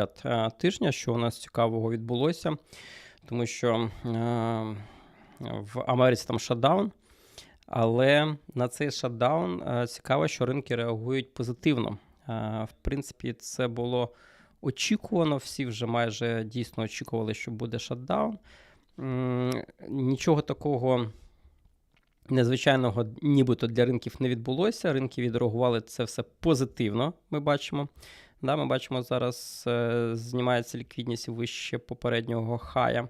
огляд е, тижня, що у нас цікавого відбулося, тому що е, в Америці там шатдаун, але на цей шатдаун е, цікаво, що ринки реагують позитивно. В принципі, це було очікувано. Всі вже майже дійсно очікували, що буде шатдаун. Нічого такого незвичайного, нібито для ринків не відбулося. Ринки відреагували це все позитивно. Ми бачимо. Да, ми бачимо, зараз е, знімається ліквідність вище попереднього хая.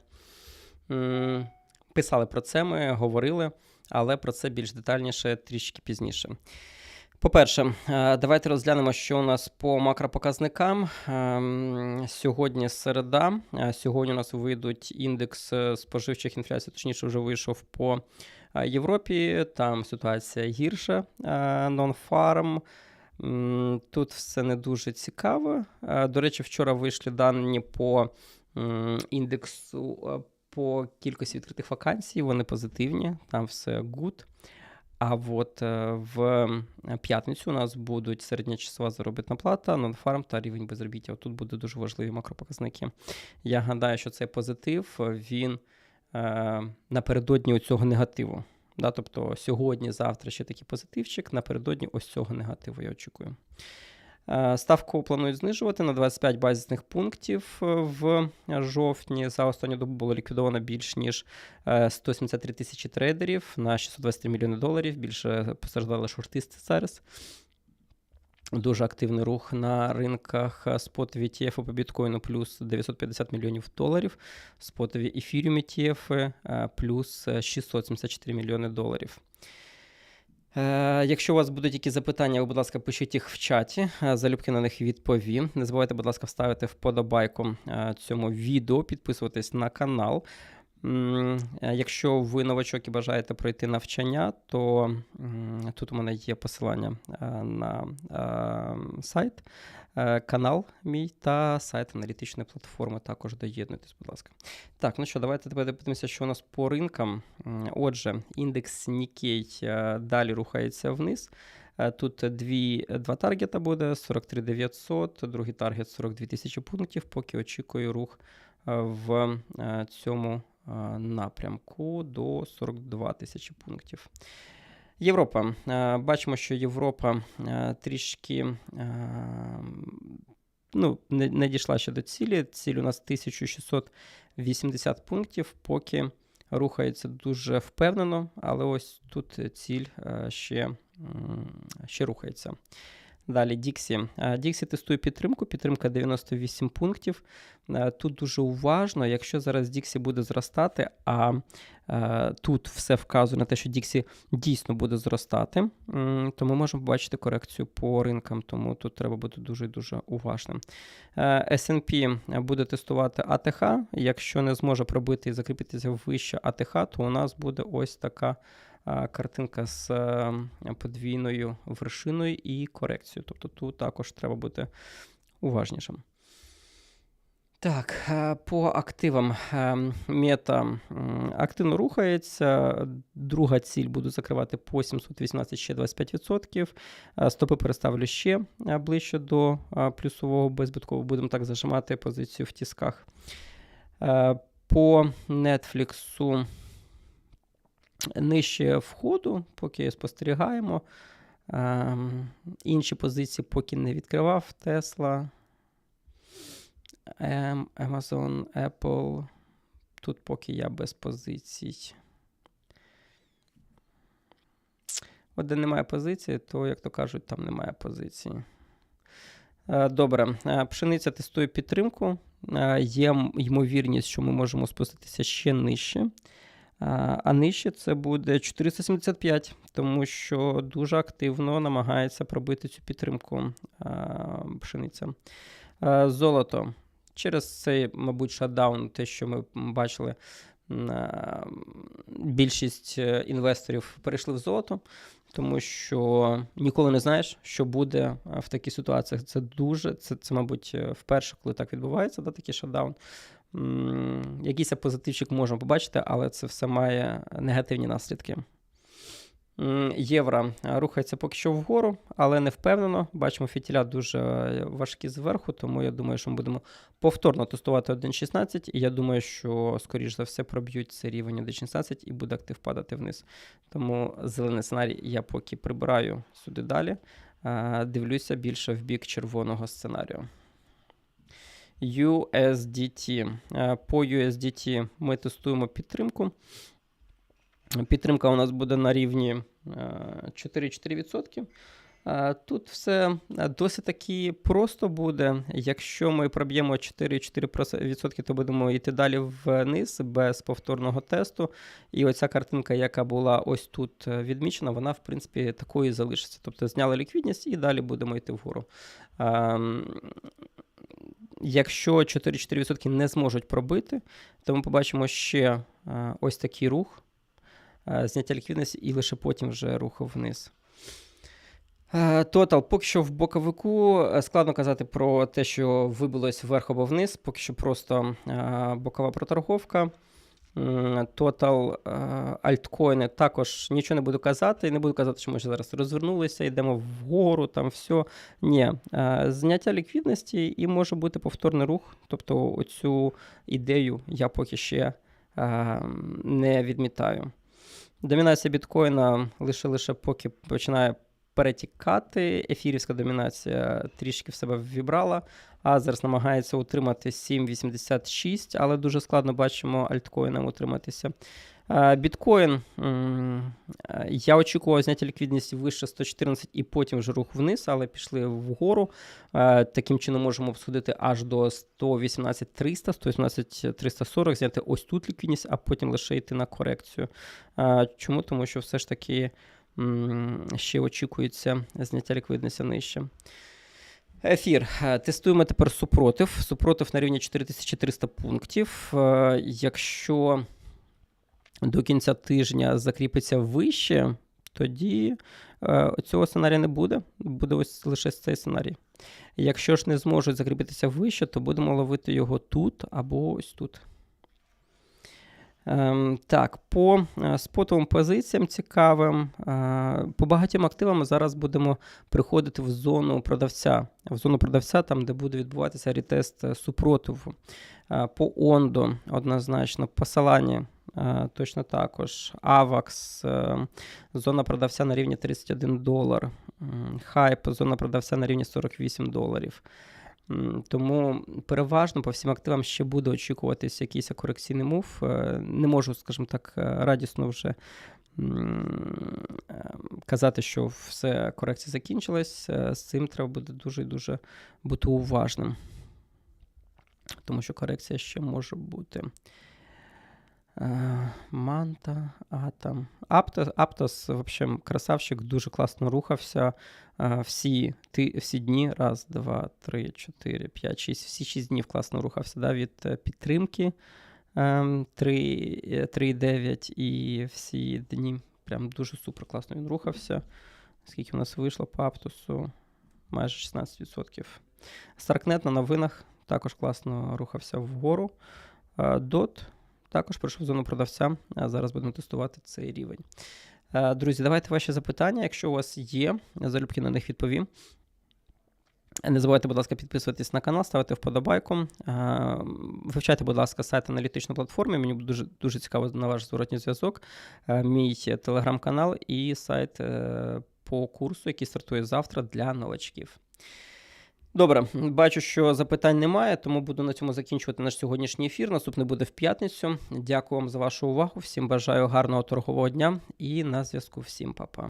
Писали про це, ми говорили, але про це більш детальніше трішки пізніше. По-перше, е, давайте розглянемо, що у нас по макропоказникам. Ем, Сьогодні середа. Е, Сьогодні у нас вийдуть індекс споживчих інфляцій, точніше, вже вийшов по Європі. Там ситуація гірша. Non-farm. Тут все не дуже цікаво. Е, До речі, вчора вийшли дані по індексу е, по кількості відкритих вакансій. Вони позитивні, там все good. А от е, в п'ятницю у нас будуть середньочасова заробітна плата, нонфарм та рівень безробіття. Тут будуть дуже важливі макропоказники. Я гадаю, що цей позитив він напередодні цього негативу. Да, тобто сьогодні, завтра ще такий позитивчик, напередодні ось цього негативу я очікую. Е, Ставку планують знижувати на 25 базисних пунктів е, в жовтні. За останню добу було ліквідовано більш ніж е, 173 тисячі трейдерів на 623 мільйони доларів. Більше постраждали шортисти зараз. Дуже активний рух на ринках е, спотові ETF по біткоїну плюс 950 мільйонів доларів, спотові ефіріум ETF е, плюс е, 674 мільйони доларів. Е, Якщо у вас будуть якісь запитання, ви, будь ласка, пишіть їх в чаті. е, Залюбки на них відповім. Не забувайте, будь ласка, вставити вподобайку е, цьому відео, підписуватись на канал. Е, Якщо ви новачок і бажаєте пройти навчання, то тут у мене є посилання е, на е, сайт, канал мій та сайт аналітичної платформи. Також доєднуйтесь, будь ласка. Так, ну що, давайте тепер подивимося, що у нас по ринкам. Отже, індекс Nikkei далі рухається вниз. Тут дві, два таргета буде: 43 900, другий таргет 42 тисячі пунктів, поки очікую рух в цьому напрямку до 42 тисячі пунктів. Європа. Е, Бачимо, що Європа е, трішки е, ну, не, дійшла ще до цілі. Ціль у нас 1680 пунктів, поки рухається дуже впевнено, але ось тут ціль е, ще, ще рухається. Далі Діксі. Діксі тестує підтримку, підтримка 98 пунктів. Е, Тут дуже уважно, якщо зараз Діксі буде зростати, а е, тут все вказує на те, що Діксі дійсно буде зростати, то ми можемо побачити корекцію по ринкам, тому тут треба бути дуже і дуже уважним. Е, S&P буде тестувати АТХ. Якщо не зможе пробити і закріпитися вище АТХ, то у нас буде ось така картинка з е, подвійною вершиною і корекцією. Тобто тут також треба бути уважнішим. Так, е, по активам е, мета активно рухається. Друга ціль буду закривати по 718 ще 25%. Е, Стопи переставлю ще ближче до плюсового безбиткового. Будемо так зажимати позицію в тісках. По Netflix нижче входу, поки спостерігаємо. Ем, Інші позиції поки не відкривав. Tesla, Ем, Amazon, Apple. Тут поки я без позицій. От де немає позиції, то, як то кажуть, там немає позиції. Е, Добре, Е, пшениця тестує підтримку. Е, Є ймовірність, що ми можемо спуститися ще нижче. А нижче це буде 475, тому що дуже активно намагається пробити цю підтримку пшениця. Золото. Через цей, мабуть, шатдаун, те, що ми бачили, більшість е, інвесторів перейшли в золото, тому що ніколи не знаєш, що буде в таких ситуаціях. Це дуже, це, це мабуть, е, вперше, коли так відбувається, да, такий шатдаун. Якийсь позитивчик можемо побачити, але це все має негативні наслідки. Євро рухається поки що вгору, але не впевнено. Бачимо, фітіля дуже важкі зверху, тому я думаю, що ми будемо повторно тестувати 1.16, і я думаю, що, скоріш за все, проб'ють цей рівень 1.16 і буде актив падати вниз. Тому зелений сценарій я поки прибираю сюди далі. Е, Дивлюся більше в бік червоного сценарію. USDT. Е, По USDT ми тестуємо підтримку. Підтримка у нас буде на рівні е, 4,4%. Е, Тут все е, досить таки просто буде. Якщо ми проб'ємо 4,4%, то будемо йти далі вниз без повторного тесту. І оця картинка, яка була ось тут е, відмічена, вона, в принципі, такою і залишиться. Тобто зняли ліквідність і далі будемо йти вгору. Якщо 4,4% не зможуть пробити, то ми побачимо ще е, ось такий рух, е, зняття ліквідності і лише потім вже рух вниз. Е, Тотал, поки що в боковику складно казати про те, що вибилось вверх або вниз, поки що просто бокова проторговка. Тотал е, альткоїни також нічого не буду казати. Не буду казати, що ми вже зараз розвернулися, йдемо вгору, там все. Ні, е, зняття ліквідності і може бути повторний рух. Тобто оцю ідею я поки ще е, не відмітаю. Домінація біткоїна лише лише поки починає перетікати. Ефірівська домінація трішки в себе вібрала. А зараз намагається утримати 7,86, але дуже складно бачимо альткоїнам утриматися. Е, Біткоін. Я очікував зняття ліквідності вище 114 і потім вже рух вниз, але пішли вгору. Е, Таким чином можемо обсудити аж до 118 300, 118 340, зняти ось тут ліквідність, а потім лише йти на корекцію. Е, Чому? Тому що все ж таки ще очікується зняття ліквідності нижче. Ефір. Е, Тестуємо тепер супротив. Супротив на рівні 4300 пунктів. Е, Якщо до кінця тижня закріпиться вище, тоді е, цього сценарія не буде. Буде ось лише цей сценарій. Якщо ж не зможуть закріпитися вище, то будемо ловити його тут або ось тут. Ем, так, по е, спотовим позиціям цікавим, е, по багатьом активам ми зараз будемо приходити в зону продавця. В зону продавця, там, де буде відбуватися ретест е, супротиву. По Ондо однозначно, по Салані точно також. Авакс, зона продавця на рівні 31 долар. Хайп, зона продавця на рівні 48 доларів. Тому переважно по всім активам ще буде очікуватись якийсь корекційний мув. Е, Не можу, скажімо так, е, радісно вже е, казати, що все корекція закінчилась. З цим треба буде дуже дуже бути уважним. Тому що корекція ще може бути. Е, Манта, Атом. Аптос, Аптос, в общем, красавчик, дуже класно рухався. Е, Всі, ти, всі дні, раз, два, три, чотири, п'ять, шість, всі шість днів класно рухався да, від е, підтримки ем, 3, е, 3,9 і всі дні прям дуже супер класно він рухався. Скільки у нас вийшло по Аптосу? Майже 16%. Старкнет на новинах також класно рухався вгору. Дот також пройшов зону продавця. Зараз будемо тестувати цей рівень. Е, Друзі, давайте ваші запитання. Якщо у вас є, залюбки на них відповім. Не забувайте, будь ласка, підписуватись на канал, ставити вподобайку. Е, Вивчайте, будь ласка, сайт аналітичної платформи. Мені буде дуже, дуже цікаво на ваш зворотній зв'язок. Е, Мій телеграм-канал і сайт по курсу, який стартує завтра для новачків. Добре, бачу, що запитань немає, тому буду на цьому закінчувати наш сьогоднішній ефір. Наступний буде в п'ятницю. Дякую вам за вашу увагу. Всім бажаю гарного торгового дня і на зв'язку. Всім па-па.